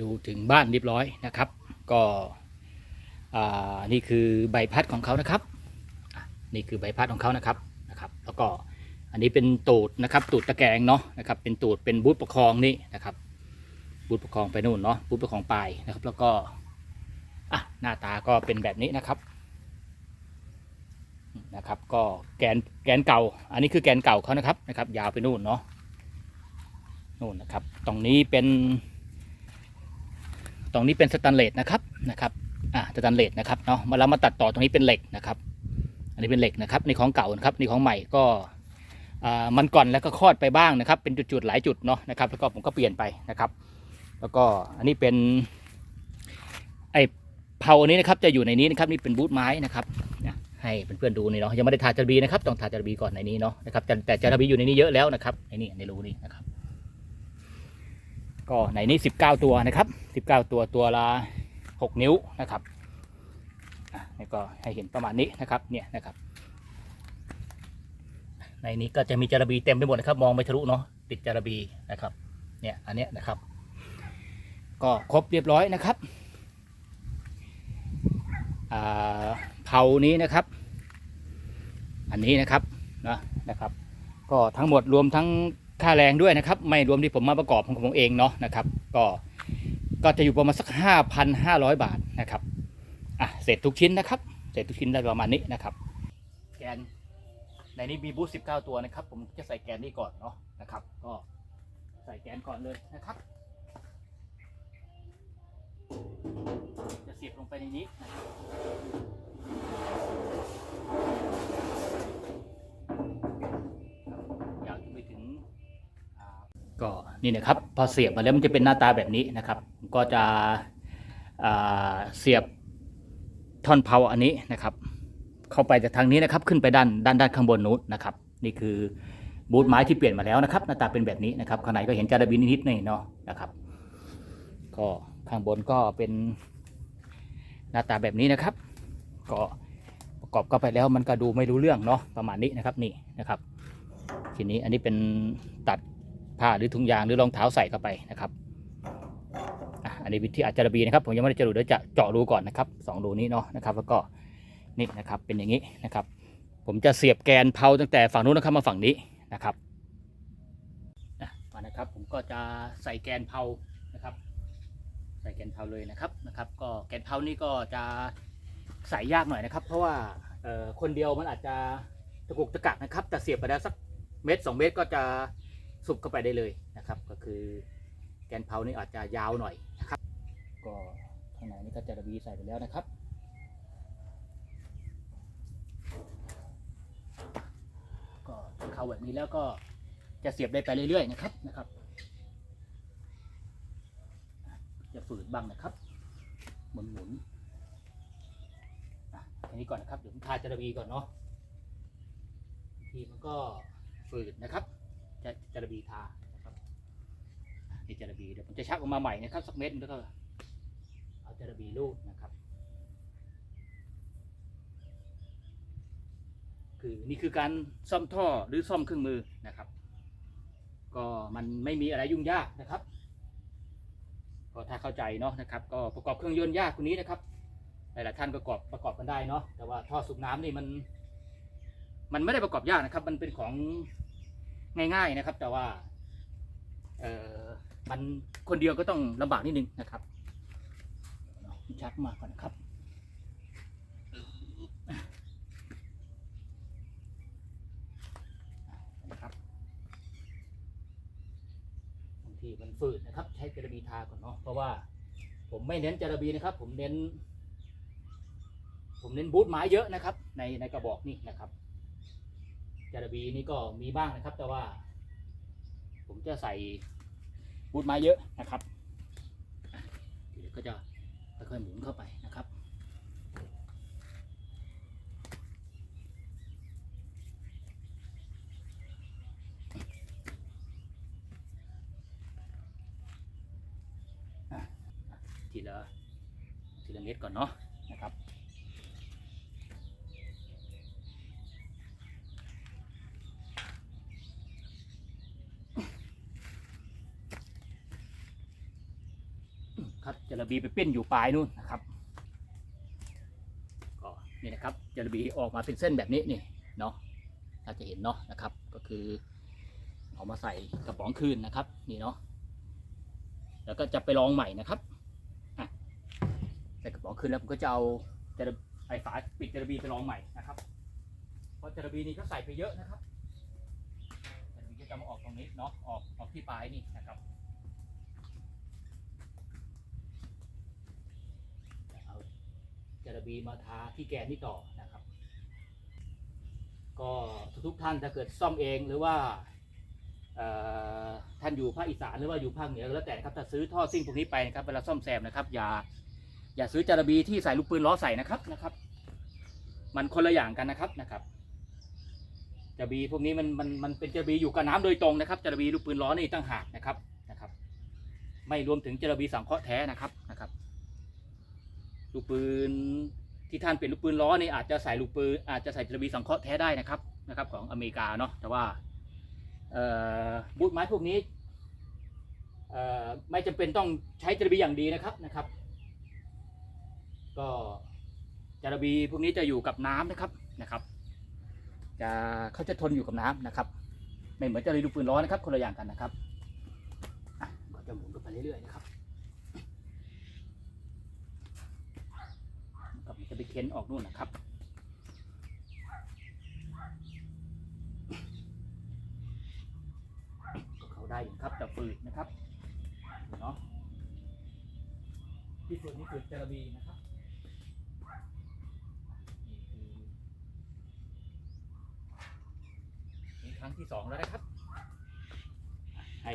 ดูถึงบ้านเรียบร้อยนะครับ ก็นี่คือใบพัดของเขานะครับ นี่คือใบพัดของเขานะครับนะครับ แล้วก็อันนี้เป็นตูดนะครับ ตูดตะแกรงเนาะนะครับ เป็นตูดเป็นบูธประคองนี่นะครับบูธประคองไปนู่นเนาะบูธประคองปลายนะครับ แล้วก็อะหน้าตาก็เป็นแบบนี้นะครับนะครับ ก็แกนแกนเก่า อันนี้คือแกนเก่าเขานะครับนะครับ ยาวไปนู่นเนาะนู่นนะครับ ตรงนี้เป็น ตรงนี้เป็นสแตนเลสนะครับนะครับอ่าสแตนเลสนะครับเนาะมาแล้วมาตัดต่อตรงนี้เป็นเหล็กนะครับ อันนี้เป็นเหล็กนะครับในของเก่านะครับในของใหม่ก็อ่ามันก่อนแล้วก็คลอดไปบ้างนะครับ เป็นจุดๆหลายจุดเนาะนะครับแล้วก็ผมก็เปลี่ยนไปนะครับ แล้วก็อันนี้เป็นไอเผาอันนี้นะครับจะอยู่ในนี้นะครับนี่เป็นบูทไม้นะครับนะให้เพื่อนๆดูนี่เนาะยังไม่ได้ทาจารบีนะครับต้องทาจารบีก่อนในนี้เนาะนะครับแต่จารบีอยู่ในนี้เยอะแล้วนะครับในนี่ในรูนี้นะครับ ก็ในนี้ 19 ตัวนะครับ 19 ตัวตัวละ 6 นิ้วนะครับอะนี่ก็ให้เห็นประมาณนี้นะครับเนี่ยนะครับในนี้ก็จะมีจารบีเต็มไปหมดนะครับ มองไม่ทะลุเนาะติดจารบีนะครับเนี่ยอันเนี้ยนะครับ ก็ครบเรียบร้อยนะครับอ่าเผานี้นะครับ อันนี้นะครับนะนะครับ ก็ทั้งหมดรวมทั้ง ค่าแรงด้วยนะครับ ไม่รวมที่ผมมาประกอบของผมเองเนาะนะครับ ก็ก็จะอยู่ประมาณสัก 5,500 บาทนะครับอะเสร็จทุกชิ้นนะครับ เสร็จทุกชิ้นได้ประมาณนี้นะครับ แกนในนี้มีบูธ19 ตัวนะครับ ผมจะใส่แกนนี้ก่อนเนาะนะครับ ก็ใส่แกนก่อนเลยนะครับจะเสียบลงไปในนี้นะครับ ก็นี่นะครับพอเสียบมาแล้วมันจะเป็นหน้าตาแบบนี้นะครับ ก็จะเสียบท่อนเผาอันนี้นะครับ เข้าไปจากทางนี้นะครับขึ้นไปด้านด้านด้านข้างบนนู้นนะครับ นี่คือบูทไม้ที่เปลี่ยนมาแล้วนะครับ หน้าตาเป็นแบบนี้นะครับข้างในก็เห็นจาระบีนิดหน่อยเนาะนะครับ ก็ข้างบนก็เป็นหน้าตาแบบนี้นะครับ ก็ประกอบเข้าไปแล้วมันก็ดูไม่รู้เรื่องเนาะประมาณนี้นะครับนี่นะครับ ทีนี้อันนี้เป็นตัด ผ้าหรือถุงยางหรือรองเท้าใส่เข้าไปนะครับอันนี้วิธีอาจจะระบีนะครับ ผมยังไม่ได้จะรูเดี๋ยวจะเจาะรูก่อนนะครับสองรูนี้เนาะนะครับแล้วก็นี่นะครับเป็นอย่างนี้นะครับ ผมจะเสียบแกนเผาตั้งแต่ฝั่งนู้นนะครับมาฝั่งนี้นะครับมานะครับ ผมก็จะใส่แกนเผานะครับ ใส่แกนเผาเลยนะครับนะครับ ก็แกนเผานี่ก็จะใส่ยากหน่อยนะครับ เพราะว่าคนเดียวมันอาจจะตะกุกตะกักนะครับแต่เสียบไปแล้วสักเมตรสองเมตรก็จะ สุบเข้าไปได้เลยนะครับ ก็คือแกนเผานี่อาจจะยาวหน่อยนะครับ ก็ข้างในนี่ก็จะระบีใส่ไปแล้วนะครับก็เข้าแบบนี้แล้วก็จะเสียบได้ไปเรื่อยๆนะครับนะครับ จะฝืดบ้างนะครับ หมุนหมุนๆอันนี้ก่อนนะครับเดี๋ยวผมทาจารบีก่อนเนาะทีมันก็ฝืดนะครับ จะจารบีทานะครับนี่จารบีเดี๋ยวผมจะชักออกมาใหม่นะครับสักเม็ดแล้วก็เอาจารบีลูดนะครับ คือนี่คือการซ่อมท่อหรือซ่อมเครื่องมือนะครับ ก็มันไม่มีอะไรยุ่งยากนะครับก็ถ้าเข้าใจเนาะนะครับ ก็ประกอบเครื่องยนต์ยากคนนี้นะครับหลายๆท่านประกอบประกอบกันได้เนาะแต่ว่าท่อสูบน้ำนี่มัน มันไม่ได้ประกอบยากนะครับ มันเป็นของ ง่าย ๆนะครับ แต่ว่าเออมันคนเดียวก็ต้องลำบากนิดนึงนะครับเนาะชักมาก่อนนะครับนะครับบางทีมันฝืดนะครับ ใช้จาระบีทาก่อนเนาะเพราะว่า ผมไม่เน้นจาระบีนะครับ ผมเน้น ผมเน้นบูทไม้เยอะนะครับ ในในกระบอกนี่นะครับ จาระบีนี่ก็มีบ้างนะครับ แต่ว่า ผมจะใส่บูทไม้เยอะนะครับเดี๋ยวก็จะค่อยๆหมุนเข้าไปนะครับทีละทีละเม็ดก่อนเนาะนะ ครับครับจระบีไปปิ้นอยู่ปลายนู่นนะครับก็นี่นะครับจระบีออกมาเป็นเส้นแบบนี้นี่เนาะถ้าจะเห็นเนาะนะครับ ก็คือเอามาใส่กระป๋องคืนนะครับ นี่เนาะแล้วก็จะไปลองใหม่นะครับใส่กระป๋องคืนแล้วผมก็จะเอาจระไอฝาปิดจระบีไปลองใหม่นะครับ เพราะจระบีนี่ก็ใส่ไปเยอะนะครับจระบีก็จะมาออกตรงนี้เนาะออกออกที่ปลายนี่นะครับ เอาจระ บีมาทาที่แกนนี่ต่อนะครับ ก็ทุกท่านถ้าเกิดซ่อมเองหรือว่าท่านอยู่ภาคอีสานหรือว่าอยู่ภาคเหนือแล้วแต่ครับถ้าซื้อท่อซิ่งพวกนี้ไปนะครับเวลาซ่อมแซมนะครับ อย่าอย่าซื้อจารบีที่ใส่ลูกปืนล้อใส่นะครับนะครับ มันคนละอย่างกันนะครับนะครับจารบีพวกนี้มันมันมันเป็นจารบีอยู่กับน้ำโดยตรงนะครับจารบีลูกปืนล้อนี่ตั้งหากนะครับนะครับ ไม่รวมถึงจารบีสังเคราะห์แท้นะครับ ลูกปืนที่ท่านเป็นลูกปืนล้อนี่อาจจะใส่ลูกปืนอาจจะใส่จระบีสังเคราะห์แท้ได้นะครับนะครับ ของอเมริกาเนาะแต่ว่าบูทไม้พวกนี้ไม่จำเป็นต้องใช้จระบีอย่างดีนะครับนะครับ ก็จระบีพวกนี้จะอยู่กับน้ำนะครับนะครับ จะเขาจะทนอยู่กับน้ำนะครับ ไม่เหมือนจระบีลูกปืนล้อนะครับ คนละอย่างกันนะครับก็จะหมุนกันไปเรื่อยๆนะครับ กับมัน จะไปเค้นออกนู่นนะครับก็เขาได้อยู่ครับแต่ฝืดนะครับเนาะที่ฝืดนี่คือจระบีนะครับนี่ครั้งที่สองแล้วนะครับ ให้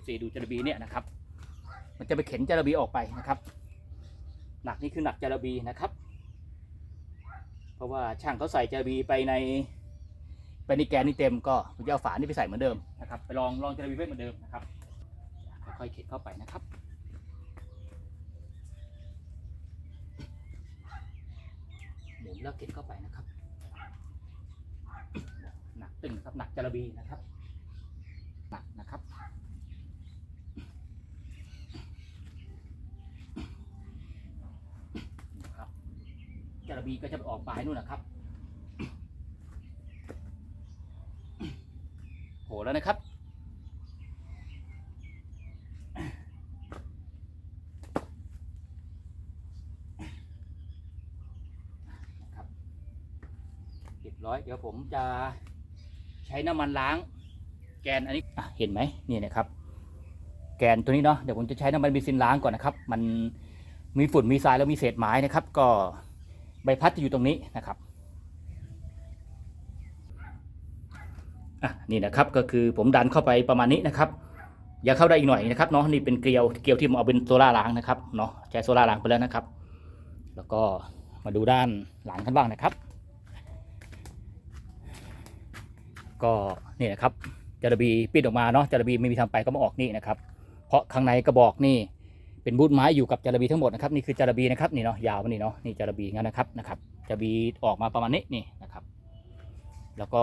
FC ดูจระบีเนี่ยนะครับ มันจะไปเข็นจระบีออกไปนะครับ หนักนี่คือหนักจระบีนะครับ เพราะว่าช่างเขาใส่จระบีไปในไปในแกนนี่เต็มก็ผมจะเอาฝานี่ไปใส่เหมือนเดิมนะครับไปลองลองจระบีเพิ่มเหมือนเดิมนะครับค่อยๆเข็ดเข้าไปนะครับหมุนแล้วเข็ดเข้าไปนะครับหนักตึงครับหนักจระบีนะครับหนักนะครับ นะครับ จระบีก็จะออกปลายนู่นนะครับโหแล้วนะครับครับ เรียบร้อย เดี๋ยวผมจะใช้น้ำมันล้าง แกนอันนี้เห็นไหมนี่นะครับ แกนตัวนี้เนาะ เดี๋ยวผมจะใช้น้ำมันเบนซินล้างก่อนนะครับ มันมีฝุ่นมีทรายแล้วมีเศษไม้นะครับ ก็ ใบพัดจะอยู่ตรงนี้นะครับอะนี่นะครับก็คือผมดันเข้าไปประมาณนี้นะครับอย่าเข้าได้อีกหน่อยนะครับเนาะนี่เป็นเกลียวเกลียวที่ผมเอาเป็นโซล่าล้างนะครับเนาะใช้โซล่าล้างไปแล้วนะครับ แล้วก็มาดูด้านหลังกันบ้างนะครับ ก็นี่นะครับจระบีปิดออกมาเนาะจระบีไม่มีทางไปก็มาออกนี่นะครับ เพราะข้างในกระบอกนี่ เป็นบูทไม้อยู่กับจระบีทั้งหมดนะครับนี่คือจระบีนะครับนี่เนาะยาวมานี่เนาะนี่จระบีงั้นนะครับนะครับจระบีออกมาประมาณนี้นี่นะครับ แล้วก็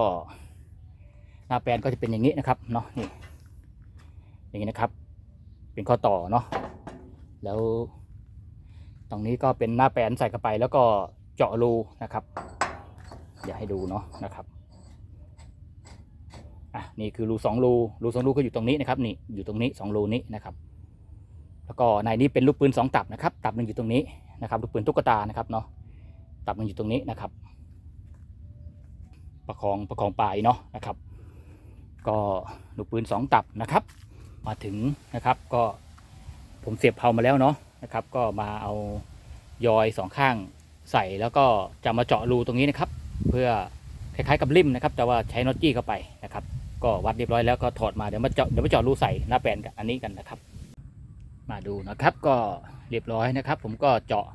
หน้าแปลนก็จะเป็นอย่างนี้นะครับเนาะนี่อย่างนี้นะครับ เป็นข้อต่อเนาะแล้ว ตรงนี้ก็เป็นหน้าแปลนใส่เข้าไป แล้วก็เจาะรูนะครับ อย่าให้ดูเนาะนะครับอะนี่คือรูสองรูรูสองรูก็อยู่ตรงนี้นะครับนี่อยู่ตรงนี้สองรูนี้นะครับ แล้วก็ในนี้เป็นลูกปืนสองตับนะครับ ตับหนึ่งอยู่ตรงนี้นะครับ ลูกปืนตุ๊กตานะครับเนาะ ตับหนึ่งอยู่ตรงนี้นะครับ ประคองประคองปลายเนาะนะครับ ก็ลูกปืนสองตับนะครับ มาถึงนะครับก็ผมเสียบเพามาแล้วเนาะนะครับ ก็มาเอายอยสองข้างใส่แล้วก็จะมาเจาะรูตรงนี้นะครับ เพื่อคล้ายๆกับริมนะครับ แต่ว่าใช้น็อตจี้เข้าไปนะครับ ก็วัดเรียบร้อยแล้วก็ถอดมาเดี๋ยวมาเจาะเดี๋ยวมาเจาะรูใส่หน้าแปลนกับอันนี้กันนะครับ มาดูนะครับก็เรียบร้อยนะครับ ผมก็เจาะ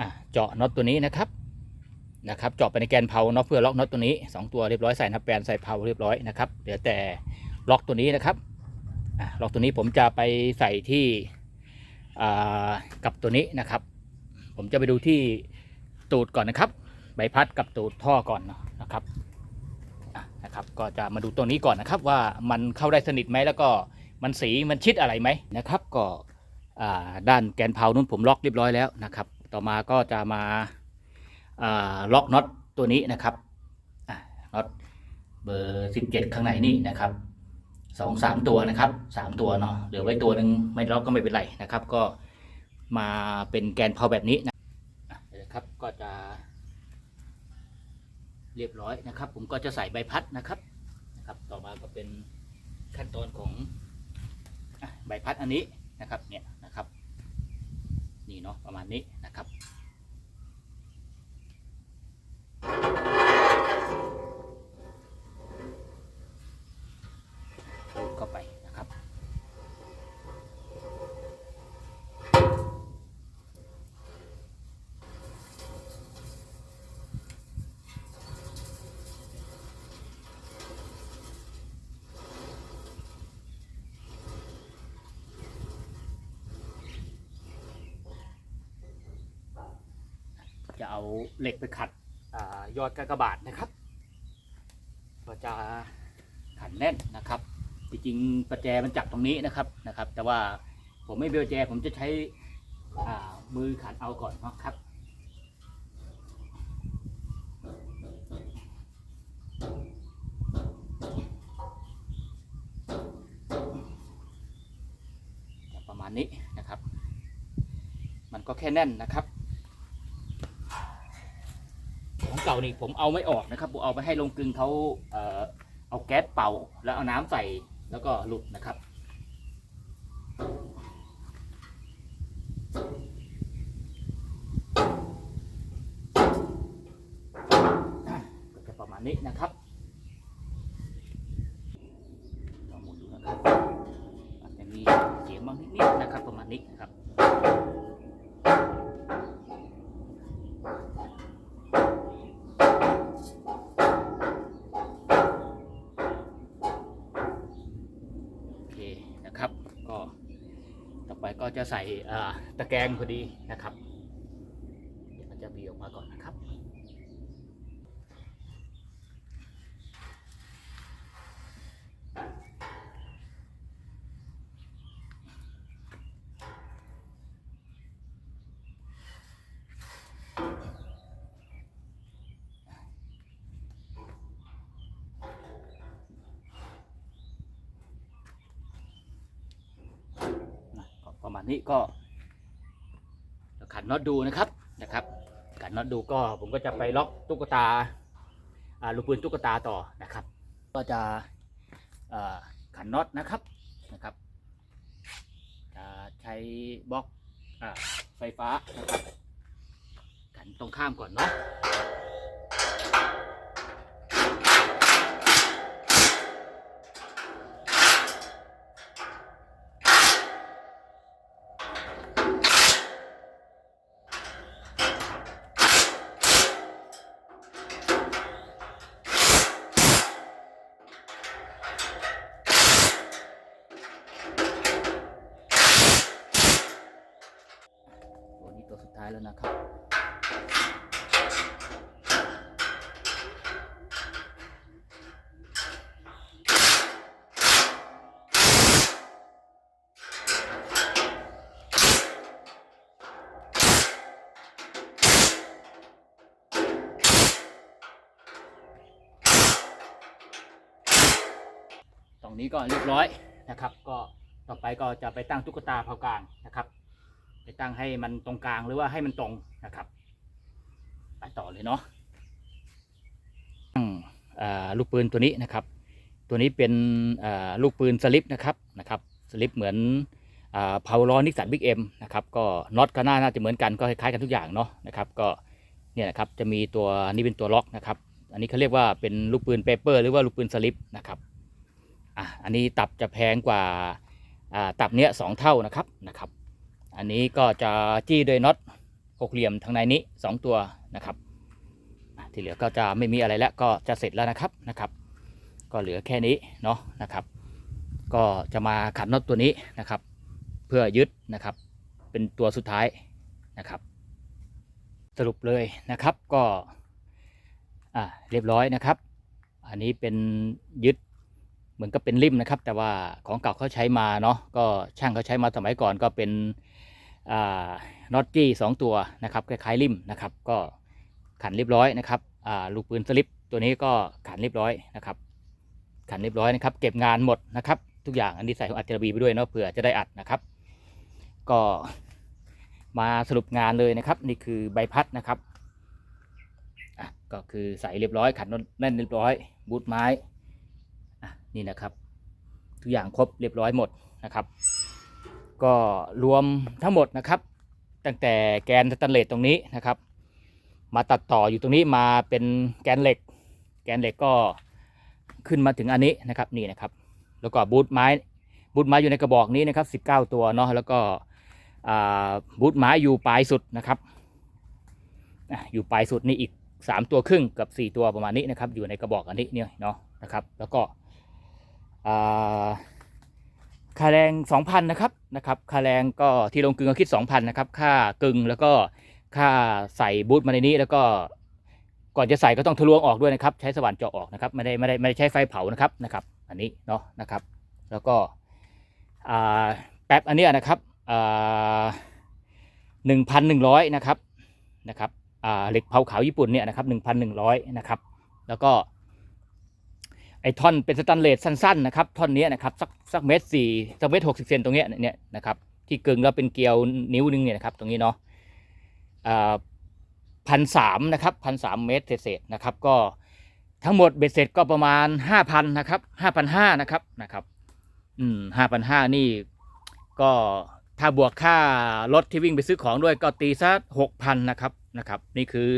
อะเจาะน็อตตัวนี้นะครับนะครับเจาะไปในแกนเพาเนาะเพื่อล็อกน็อตตัวนี้สองตัวเรียบร้อยใส่นับแปลนใส่เพาเรียบร้อยนะครับเดี๋ยวแต่ล็อกตัวนี้นะครับอะล็อกตัวนี้ผมจะไปใส่ที่อ่ากับตัวนี้นะครับ ผมจะไปดูที่ตูดก่อนนะครับใบพัดกับตูดท่อก่อนนะครับนะครับ ก็จะมาดูตัวนี้ก่อนนะครับว่ามันเข้าได้สนิทไหมแล้วก็ มันสีมันชิดอะไรไหมนะครับ ก็ด้านแกนเพานู้นผมล็อกเรียบร้อยแล้วนะครับ ต่อมาก็จะมาล็อกน็อตตัวนี้นะครับน็อตเบอร์สิบเจ็ดข้างในนี่นะครับสองสามตัวนะครับสามตัวเนาะเหลือไว้ตัวหนึ่งไม่ล็อกก็ไม่เป็นไรนะครับ ก็มาเป็นแกนเพาแบบนี้นะครับก็จะ เรียบร้อยนะครับ ผมก็จะใส่ใบพัดนะครับนะครับ ต่อมาก็เป็นขั้นตอนของ ใบพัดอันนี้นะครับเนี่ยนะครับนี่เนาะประมาณนี้นะครับ เอาเหล็กไปขัดอายอดกากบาทนะครับ ก็จะขันแน่นนะครับ จริงๆประแจมันจับตรงนี้นะครับนะครับ แต่ว่าผมไม่เบลแจผมจะใช้อ่ามือขันเอาก่อนนะครับประมาณนี้นะครับ มันก็แค่แน่นนะครับ ของเก่านี่ผมเอาไม่ออกนะครับผมเอาไปให้ลงกลึงเขาเอ่อเอาแก๊สเป่า แล้วเอาน้ำใส่แล้วก็หลุดนะครับ อะก็จะประมาณนี้นะครับลองหมุนดูนะครับอาจจะมีเสียงบางนิดๆนะครับ ประมาณนี้นะครับ โอเคนะครับ ก็ต่อไปก็ จะใส่ตะแกรงพอดีนะครับเดี๋ยวมันจะบีออกมาก่อนนะครับ นะก็ประมาณ นี้ก็ขันน็อตดูนะครับนะครับขันน็อตดูก็ผมก็จะไปล็อกตุ๊กตาอาลูกปืนตุ๊กตาต่อนะครับ ก็จะขันน็อตนะครับนะครับจะใช้บล็อกอไฟฟ้านะครับขันตรงข้ามก่อนเนาะ ตัวนี้ตัวสุดท้ายแล้วนะครับ ตรงนี้ก็เรียบร้อยนะครับ ก็ต่อไปก็จะไปตั้งตุ๊กตาเผากลางนะครับ ไปตั้งให้มันตรงกลางหรือว่าให้มันตรงนะครับ ไปต่อเลยเนาะตั้งลูกปืนตัวนี้นะครับ ตัวนี้เป็นลูกปืนสลิปนะครับนะครับสลิปเหมือนพาวลอนิกสันบิ๊กเอ็มนะครับก็น็อตก็น่าน่าจะเหมือนกันก็คล้ายๆกันทุกอย่างเนาะนะครับก็เนี่ยนะครับจะมีตัวนี้เป็นตัวล็อกนะครับ อันนี้เขาเรียกว่าเป็นลูกปืนเปเปอร์หรือว่าลูกปืนสลิปนะครับ อะอันนี้ตับจะแพงกว่าอ่าตับเนี้ยสองเท่านะครับนะครับ อันนี้ก็จะจี้ด้วยน็อตหกเหลี่ยมทางในนี้ 2 ตัวนะครับ ที่เหลือก็จะไม่มีอะไรแล้วก็จะเสร็จแล้วนะครับนะครับ ก็เหลือแค่นี้เนาะนะครับ ก็จะมาขันน็อตตัวนี้นะครับ เพื่อยึดนะครับ เป็นตัวสุดท้ายนะครับ สรุปเลยนะครับก็อ่าเรียบร้อยนะครับ อันนี้เป็นยึด มือนกับเป็นริมนะครับ แต่ว่าของเก่าเขาใช้มาเนาะก็ช่างเขาใช้มาสมัยก่อนก็เป็นน็อตจี้สองตัวนะครับคล้ายๆริมนะครับ ก็ขันเรียบร้อยนะครับลูกปืนสลิปตัวนี้ก็ขันเรียบร้อยนะครับ ขันเรียบร้อยนะครับ เก็บงานหมดนะครับ ทุกอย่างอันนี้ใส่ของอัจฉริบีไปด้วยเนาะเผื่อจะได้อัดนะครับ ก็มาสรุปงานเลยนะครับ นี่คือใบพัดนะครับก็คือใส่เรียบร้อยขันแน่นเรียบร้อยบูทไม้ นี่นะครับ ทุกอย่างครบเรียบร้อยหมดนะครับ ก็รวมทั้งหมดนะครับ ตั้งแต่แกนสแตนเลสตรงนี้นะครับ มาตัดต่ออยู่ตรงนี้มาเป็นแกนเหล็ก แกนเหล็กก็ขึ้นมาถึงอันนี้นะครับนี่นะครับ แล้วก็บูทไม้บูทไม้อยู่ในกระบอกนี้นะครับ 19 ตัวเนาะแล้วก็บูทไม้อยู่ปลายสุดนะครับอยู่ปลายสุดนี่อีก 3 ตัวครึ่งกับ 4 ตัวประมาณนี้นะครับ อยู่ในกระบอกอันนี้เนี่ยเนาะนะครับ แล้วก็ ค่าแรง 2,000นะครับนะครับค่าแรงก็ที่ลงกึงก็คิด 2,000นะครับค่ากึงแล้วก็ค่าใส่บูทมาในนี้แล้วก็ก่อนจะใส่ก็ต้องทะลวงออกด้วยนะครับ ใช้สว่านเจาะออกนะครับไม่ได้ไม่ได้ไม่ได้ใช้ไฟเผานะครับนะครับอันนี้เนาะนะครับ แล้วก็แป๊บอันนี้นะครับหนึ่งพันหนึ่งร้อยนะครับนะครับเหล็กเผาขาวญี่ปุ่นเนี่ยนะครับหนึ่งพันหนึ่งร้อยนะครับ แล้วก็ ไอ้ท่อนเป็นสแตนเลสสั้นๆนะครับท่อนนี้นะครับสักสักเมตรสี่สักเมตรหกสิบเซนตรงเนี้ยเนี่ยนะครับที่กึ่งแล้วเป็นเกลียวนิ้วนึงเนี่ยนะครับตรงนี้เนาะพันสามนะครับพันสามเมตรเศษๆนะครับก็ทั้งหมดเบ็ดเสร็จก็ประมาณห้าพันนะครับห้าพันห้านะครับนะครับอืมห้าพันห้านี่ก็ถ้าบวกค่ารถที่วิ่งไปซื้อของด้วยก็ตีซะหกพันนะครับนะครับนี่คือ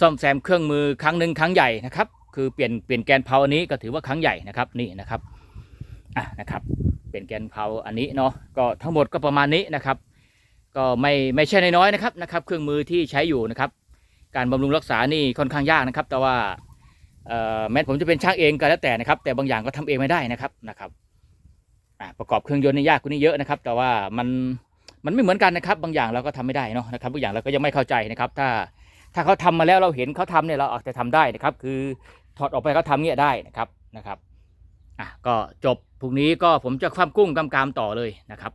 ซ่อมแซมเครื่องมือครั้งหนึ่งครั้งใหญ่นะครับ คือเปลี่ยนเปลี่ยนแกนเพาอันนี้ก็ถือว่าครั้งใหญ่นะครับนี่นะครับอะนะครับเปลี่ยนแกนเพาอันนี้เนาะก็ทั้งหมดก็ประมาณนี้นะครับ ก็ไม่ไม่ใช่น้อยๆนะครับนะครับ เครื่องมือที่ใช้อยู่นะครับ การบำรุงรักษานี่ค่อนข้างยากนะครับ แต่ว่าแม้ผมจะเป็นช่างเองก็แล้วแต่นะครับ แต่บางอย่างก็ทำเองไม่ได้นะครับนะครับอะประกอบเครื่องยนต์นี่ยากกว่านี้เยอะนะครับ แต่ว่ามันมันไม่เหมือนกันนะครับ บางอย่างเราก็ทำไม่ได้เนาะนะครับบางอย่างเราก็ยังไม่เข้าใจนะครับ ถ้าถ้าเขาทำมาแล้วเราเห็นเขาทำเนี่ยเราอาจจะทำได้นะครับ คือ ถอดออกไปเขาทำเนี้ยได้นะครับนะครับอะก็จบพรุ่งนี้ก็ผมจะคว่ำกุ้งกำกามต่อเลยนะครับ